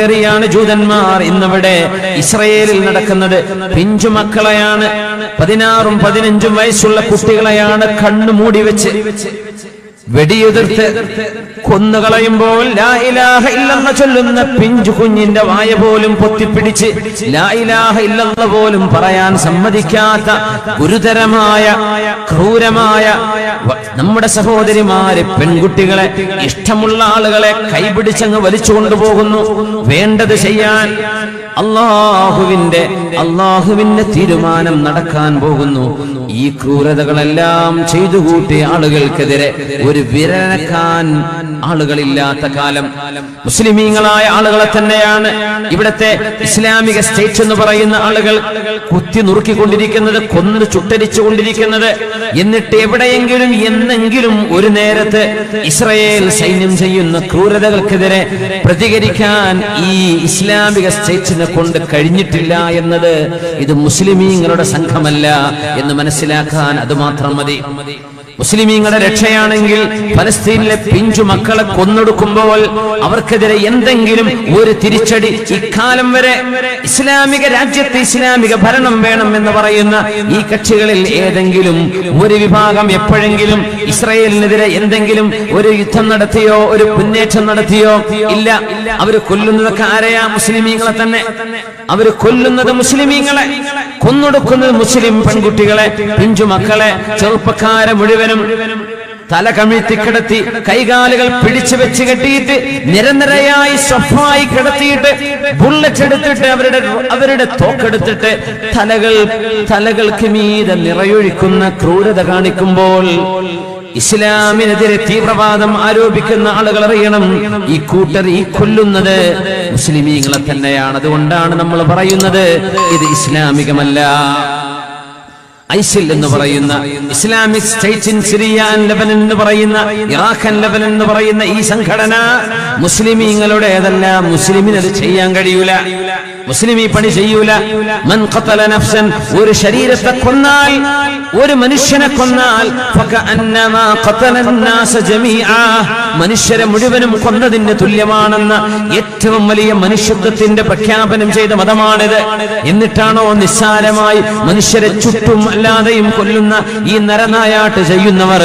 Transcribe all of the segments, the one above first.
ഏറിയാണ് ജൂതന്മാർ ഇന്നിവിടെ ഇസ്രയേലിൽ നടക്കുന്നത്. പിഞ്ചു മക്കളെയാണ് പതിനാറും പതിനഞ്ചും വയസ്സുള്ള കുട്ടികളെയാണ് കണ്ണു മൂടി വെച്ച്. വെടിയുതിർത്ത് കൊന്നുകളയുമ്പോൾ ലാ ഇലാഹ ഇല്ലെന്ന ചൊല്ലുന്ന പിഞ്ചു കുഞ്ഞിന്റെ വായ പോലും പൊത്തിപ്പിടിച്ച് ലായിലാഹ ഇല്ലെന്ന പോലും പറയാൻ സമ്മതിക്കാത്ത ഗുരുതരമായ ക്രൂരമായ നമ്മുടെ സഹോദരിമാര് പെൺകുട്ടികളെ ഇഷ്ടമുള്ള ആളുകളെ കൈപിടിച്ചങ്ങ് വലിച്ചു കൊണ്ടുപോകുന്നു. വേണ്ടത് ചെയ്യാൻ അള്ളാഹുവിന്റെ അള്ളാഹുവിന്റെ തീരുമാനം നടക്കാൻ പോകുന്നു. ഈ ക്രൂരതകളെല്ലാം ചെയ്തു കൂട്ടിയ ആളുകൾക്കെതിരെ വിരനക്കാൻ ആളുകളില്ലാത്ത കാലം. മുസ്ലിമീങ്ങളായ ആളുകളെ തന്നെയാണ് ഇവിടത്തെ ഇസ്ലാമിക സ്റ്റേറ്റ് എന്ന് പറയുന്ന ആളുകൾ കുത്തി നുറുക്കിക്കൊണ്ടിരിക്കുന്നത് കൊന്നു ചുട്ടരിച്ചുകൊണ്ടിരിക്കുന്നത്. എന്നിട്ട് എവിടെയെങ്കിലും എന്നെങ്കിലും ഒരു നേരത്ത് ഇസ്രയേൽ സൈന്യം ചെയ്യുന്ന ക്രൂരതകൾക്കെതിരെ പ്രതികരിക്കാൻ ഈ ഇസ്ലാമിക സ്റ്റേറ്റിനെ കൊണ്ട് കഴിഞ്ഞിട്ടില്ല എന്നത് ഇത് മുസ്ലിമീങ്ങളുടെ സംഘമല്ല എന്ന് മനസ്സിലാക്കാൻ അത് മാത്രം മതി. മുസ്ലിമീങ്ങളുടെ രക്ഷയാണെങ്കിൽ ഫലസ്തീനിലെ പിഞ്ചു മക്കളെ കൊന്നൊടുക്കുമ്പോൾ അവർക്കെതിരെ എന്തെങ്കിലും ഒരു തിരിച്ചടി ഇക്കാലം വരെ ഇസ്ലാമിക രാജ്യത്ത് ഇസ്ലാമിക ഭരണം വേണം എന്ന് പറയുന്ന ഈ കക്ഷികളിൽ ഏതെങ്കിലും ഒരു വിഭാഗം എപ്പോഴെങ്കിലും ഇസ്രയേലിനെതിരെ എന്തെങ്കിലും ഒരു യുദ്ധം നടത്തിയോ ഒരു മുന്നേറ്റം നടത്തിയോ? ഇല്ല. അവർ കൊല്ലുന്നതൊക്കെ ആരെയാ? മുസ്ലിമീങ്ങളെ തന്നെ. അവർ കൊല്ലുന്നത് മുസ്ലിമീങ്ങളെ. കൊന്നൊടുക്കുന്നത് മുസ്ലിം പെൺകുട്ടികളെ പിഞ്ചു മക്കളെ ചെറുപ്പക്കാരെ മുഴുവനും തല കമിഴ്ത്തി കിടത്തി കൈകാലുകൾ പിടിച്ചു വെച്ച് കെട്ടിയിട്ട് നിരനിരയായി സഫായി കിടത്തിയിട്ട് ബുള്ളറ്റ് എടുത്തിട്ട് അവരുടെ അവരുടെ തോക്കെടുത്തിട്ട് തലകൾ തലകൾക്ക് മീതെ നിറയൊഴിക്കുന്ന ക്രൂരത കാണിക്കുമ്പോൾ ഇസ്ലാമിനെതിരെ തീവ്രവാദം ആരോപിക്കുന്ന ആളുകൾ അറിയണം. ഈ കൂട്ടർ ഈ കൊല്ലുന്നത് മുസ്ലിമീങ്ങളെ തന്നെയാണ്. അതുകൊണ്ടാണ് നമ്മൾ പറയുന്നത് ഇത് ഇസ്ലാമികമല്ല. ഐസിൽ എന്ന് പറയുന്ന Islamic state in Syrian and Lebanon എന്ന് പറയുന്ന ഇറാഖൻ ആൻഡ് എന്ന് പറയുന്ന ഈ സംഘടന മുസ്ലിമീങ്ങളുടേതല്ല. മുസ്ലിമിന് അത് ചെയ്യാൻ കഴിയൂല. മുസ്ലിം ഈ പണി ചെയ്യൂല. മൻ ഖതല നഫ്സൻ ഒരു ശരീരത്തെ കൊന്നാൽ ഒരു മനുഷ്യനെ കൊന്നാൽ ഫക അന്നമാ ഖതല നാസ ജമീആ. മനുഷ്യരെ മുഴുവനും കൊന്നതിന് തുല്യമാണെന്ന ഏറ്റവും വലിയ മനുഷ്യത്വത്തിന്റെ പ്രഖ്യാപനം ചെയ്ത മതമാണിത്. എന്നിട്ടാണോ നിസ്സാരമായി മനുഷ്യരെ ചുറ്റും അല്ലാതെയും കൊല്ലുന്ന ഈ നരനായാട്ട് ചെയ്യുന്നവർ?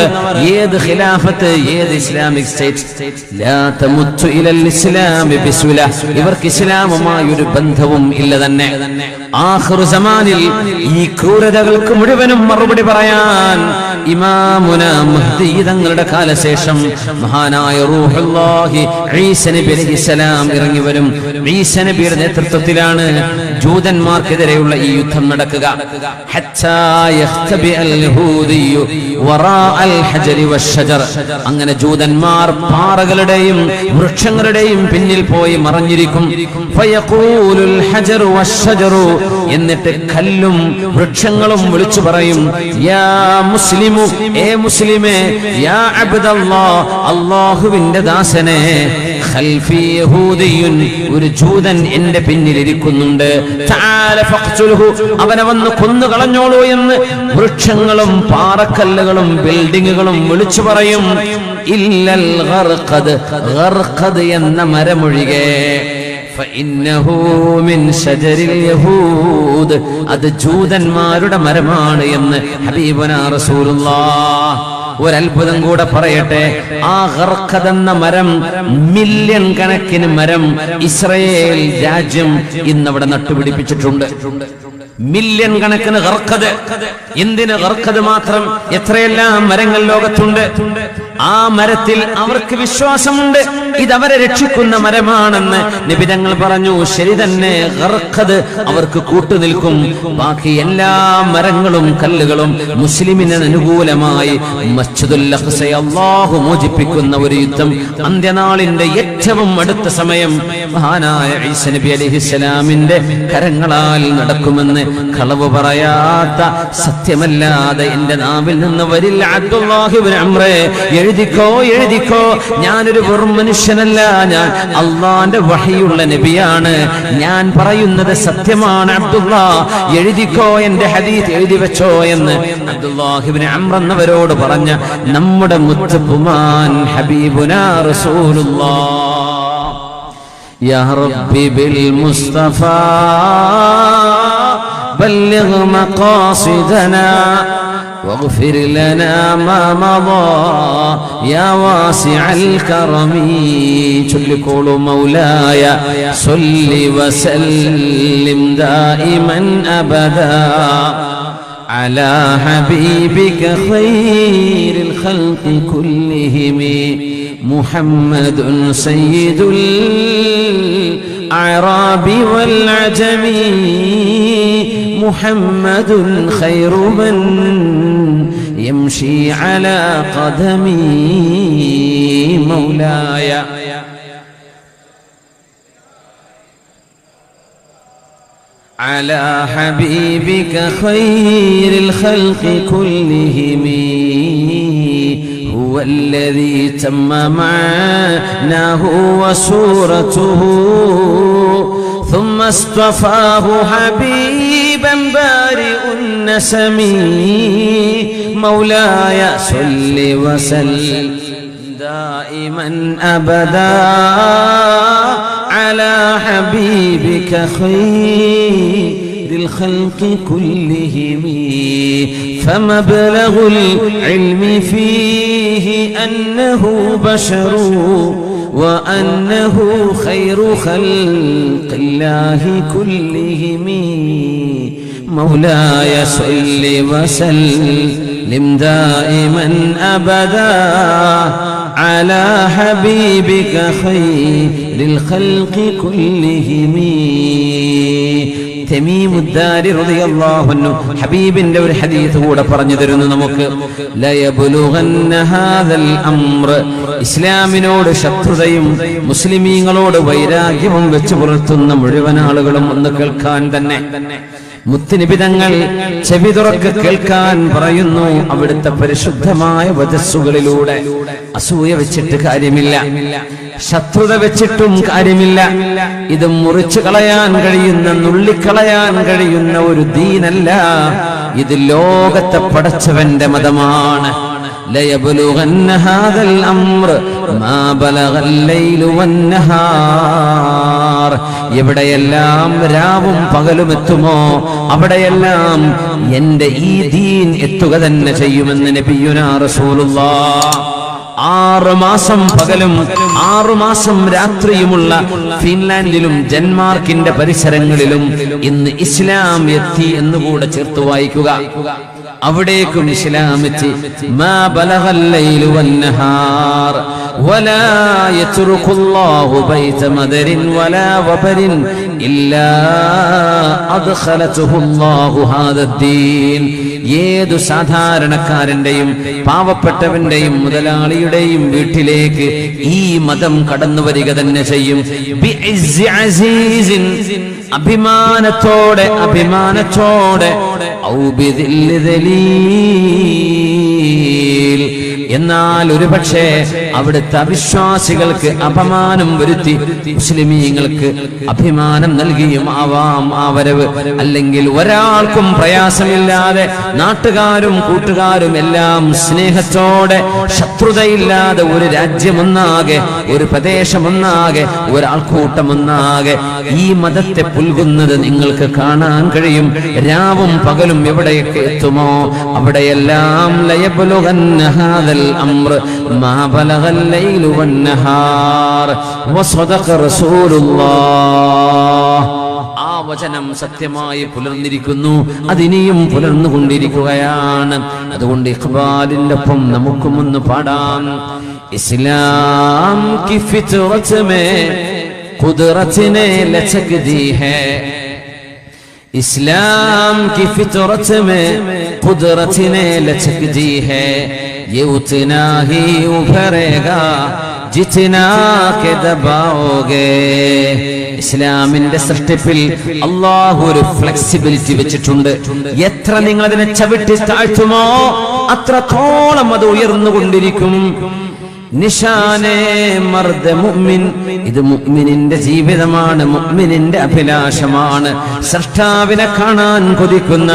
ഏത് ഖിലാഫത്ത് ഏത് ഇസ്ലാമിക് സ്റ്റേറ്റ്? ഇവർക്ക് ഇസ്ലാമുമായി ഒരു ബന്ധവും ഇല്ല തന്നെ. ആഖിറു സമാനിൽ ഈ ക്രൂരതകൾക്ക് മുഴുവനും മറുപടി പറയാൻ ഇമാമുന മഹ്ദി തങ്ങളുടെ കാലശേഷം മഹാനായ റൂഹുല്ലാഹി ഈസ നബി അലൈഹിസ്സലാം ഇറങ്ങി വരും. ഈസ നബിയുടെ നേതൃത്വത്തിലാണ് ജൂതന്മാർക്കെതിരെയുള്ള ഈ യുദ്ധം നടക്കുക. അങ്ങനെ ജൂതന്മാർ പാറകളുടെയും വൃക്ഷങ്ങളുടെയും പിന്നിൽ പോയി മറഞ്ഞിരിക്കും. എന്നിട്ട് കല്ലും വൃക്ഷങ്ങളും വിളിച്ചു പറയും യാ മുസ്ലിമു മുസ്ലിമേ യാ അല്ലാഹുവിന്റെ ദാസനെ ഒരു ജൂതൻ എന്റെ പിന്നിലിരിക്കുന്നുണ്ട്. അവനെ വന്ന് കൊന്നു കളഞ്ഞോളൂ എന്ന് വൃക്ഷങ്ങളും പാറക്കല്ലുകളും ബിൽഡിങ്ങുകളും വിളിച്ചു പറയും. ഇല്ലൽ എന്ന മരമൊഴികെ. അത് ജൂതന്മാരുടെ മരമാണ് എന്ന് ഹബീബന റസൂലുള്ള. ഒരത്ഭുതം കൂടെ പറയട്ടെ. ആ ഹർഖതെന്ന മരം മില്യൺ കണക്കിന് മരം ഇസ്രയേൽ രാജ്യം ഇന്നവിടെ നട്ടുപിടിപ്പിച്ചിട്ടുണ്ട്. മില്യൺ കണക്കിന് ഹർക്കത് എന്തിന് ഹർക്കത് മാത്രം? എത്രയെല്ലാം മരങ്ങൾ ലോകത്തുണ്ട്. ആ മരത്തിൽ അവർക്ക് വിശ്വാസമുണ്ട്. ഇത് അവരെ രക്ഷിക്കുന്ന മരമാണെന്ന് നിബിതങ്ങൾ പറഞ്ഞു. ശരി തന്നെ അവർക്ക് കൂട്ടുനിൽക്കും ബാക്കി എല്ലാ മരങ്ങളും കല്ലുകളും മുസ്ലിമിന് അനുകൂലമായി മസ്ജിദുൽ അല്ലാഹു മോചിപ്പിക്കുന്ന ഒരു യുദ്ധം. അന്ത്യനാളിന്റെ ഏറ്റവും അടുത്ത സമയം മഹാനായ ഈസ നബി അലൈഹിസ്സലാമിന്റെ കരങ്ങളാൽ നടക്കുമെന്ന് കളവ് പറയാത്ത സത്യമല്ലാതെ എന്റെ നാവിൽ നിന്ന് വരില്ല. അബ്ദുല്ലാഹിബിൻ എഴുതിക്കോ എഴുതിക്കോ. ഞാനൊരു വെറും മനുഷ്യനല്ല ഞാൻ അള്ളാന്റെ വഹിയുള്ള നബിയാണ് ഞാൻ പറയുന്നത് സത്യമാണ് അബ്ദുള്ള എഴുതിക്കോ എന്റെ ഹദീസ് എഴുതി വെച്ചോ എന്ന് അബ്ദുല്ലാഹിബ്നു അംർ എന്നവരോട് പറഞ്ഞ നമ്മുടെ മുത്തുപുമാൻ ഹബീബുനാ റസൂലുള്ളാഹ് يا ربي بالمصطفى بلغ مقاصدنا واغفر لنا ما مضى يا واسع الكرم. شلكول مولاي صل وسلم دائما أبدا على حبيبك خير الخلق كلهم محمد سيد الأعراب والعجم محمد خير من يمشي على قدمي مولاي. على حبيبك خير الخلق كلهم. هو الذي تم معناه وسورته ثم اصطفاه حبيبا بارئ النسم. مولاي صل وسلم دائما أبدا على حبيبك خير الخلق كلهم. فمبلغ العلم فيه أنه بشر. وأنه خير خلق الله كلهم. مولاي صل وسلم دائما أبدا على حبيبك خير الخلق كلهم. ഹബീബിന്റെ ഒരു ഹദീസ് കൂടെ പറഞ്ഞു തരുന്നു നമുക്ക്. ഇസ്ലാമിനോട് ശത്രുതയും മുസ്ലിമീങ്ങളോട് വൈരാഗ്യവും വെച്ച് പുലർത്തുന്ന മുഴുവൻ ആളുകളും ഒന്ന് കേൾക്കാൻ തന്നെ. മുത്തുനിബിതങ്ങൾ ചെവി തുറക്ക് കേൾക്കാൻ പറയുന്നു. അവിടുത്തെ പരിശുദ്ധമായ വജസ്സുകളിലൂടെ അസൂയ വെച്ചിട്ട് കാര്യമില്ല. ശത്രുത വെച്ചിട്ടും കാര്യമില്ല. ഇത് മുറിച്ചു കളയാൻ കഴിയുന്ന നുള്ളിക്കളയാൻ കഴിയുന്ന ഒരു ദീനല്ല. ഇത് ലോകത്തെ പടച്ചവന്റെ മതമാണ്. ليبلغن هذا الأمر ما بلغ الليل والنهار എവിടെയെല്ലാം രാവും പകലും എത്തുമോ അവിടെയെല്ലാം എന്റെ ഈ ദീൻ എത്തുക തന്നെ ചെയ്യുമെന്ന് നബിയുന റസൂലുള്ളാഹ് ആറ് മാസം പകലും ആറു മാസം രാത്രിയുമുള്ള ഫിൻലാൻഡിലും ഡെൻമാർക്കിന്റെ പരിസരങ്ങളിലും ഇന്ന് ഇസ്ലാം എത്തി എന്നുകൂടെ ചേർത്ത് വായിക്കുക അവിടേക്കും ഇസ്ലാമിച്ച് ലൈലു വന്നഹാർ. വലാ ബൈത മദരിൻ വലാ വബരിൻ ഇല്ലാ ഏതു സാധാരണക്കാരന്റെയും പാവപ്പെട്ടവന്റെയും മുതലാളിയുടെയും വീട്ടിലേക്ക് ഈ മതം കടന്നു വരിക തന്നെ ചെയ്യും. അഭിമാനത്തോടെ അഭിമാനത്തോടെ ഔ എന്നാൽ ഒരു ഒരുപക്ഷെ അവിടുത്തെ അവിശ്വാസികൾക്ക് അപമാനം വരുത്തി മുസ്ലിമീങ്ങൾക്ക് അഭിമാനം നൽകിയും ആവാം ആ വരവ്. അല്ലെങ്കിൽ ഒരാൾക്കും പ്രയാസമില്ലാതെ നാട്ടുകാരും കൂട്ടുകാരും എല്ലാം സ്നേഹത്തോടെ ശത്രുതയില്ലാതെ ഒരു രാജ്യമൊന്നാകെ ഒരു പ്രദേശമൊന്നാകെ ഒരാൾക്കൂട്ടമൊന്നാകെ ഈ മതത്തെ പുൽകുന്നത് നിങ്ങൾക്ക് കാണാൻ കഴിയും. രാവും പകലും എവിടെയൊക്കെ എത്തുമോ? അവിടെയെല്ലാം ലയബലുഹന്നഹാദൽ അംറ് മാബലഹൽ ലൈലു വന്നഹാർ. വസദഖ റസൂലുള്ളാഹ്. ആ വചനം സത്യമായി പുലർന്നിരിക്കുന്നു. അതിനിയും പുലർന്നുകൊണ്ടിരിക്കുകയാണ്. അതുകൊണ്ട് ഇഖ്ബാലിന്റെ ഒപ്പം നമുക്കും ഒന്ന് പാടാം. ഇസ്ലാം കി ഫിത്റത്ത് മേ കുദറത്തിനെ ലച്ചക് ദീ ഹേ. इस्लाम की फितरत में कुदरत ने लचक दी है ये उतना ही उभरेगा जितना के दबाओगे ഇസ്ലാമിന്റെ സൃഷ്ടിപ്പിൽ അള്ളാഹു ഒരു ഫ്ലെക്സിബിലിറ്റി വെച്ചിട്ടുണ്ട് എത്ര നിങ്ങൾ അതിനെ ചവിട്ടി താഴ്ത്തുമോ അത്രത്തോളം അത് ഉയർന്നുകൊണ്ടിരിക്കും നിഷാനേ മർദ്ദ മുഅ്മിൻ. ഇത് മുഅ്മിനിന്റെ ജീവിതമാണ് മുഅ്മിനിന്റെ അഭിലാഷമാണ്. സൃഷ്ടാവിനെ കാണാൻ കൊതിക്കുന്ന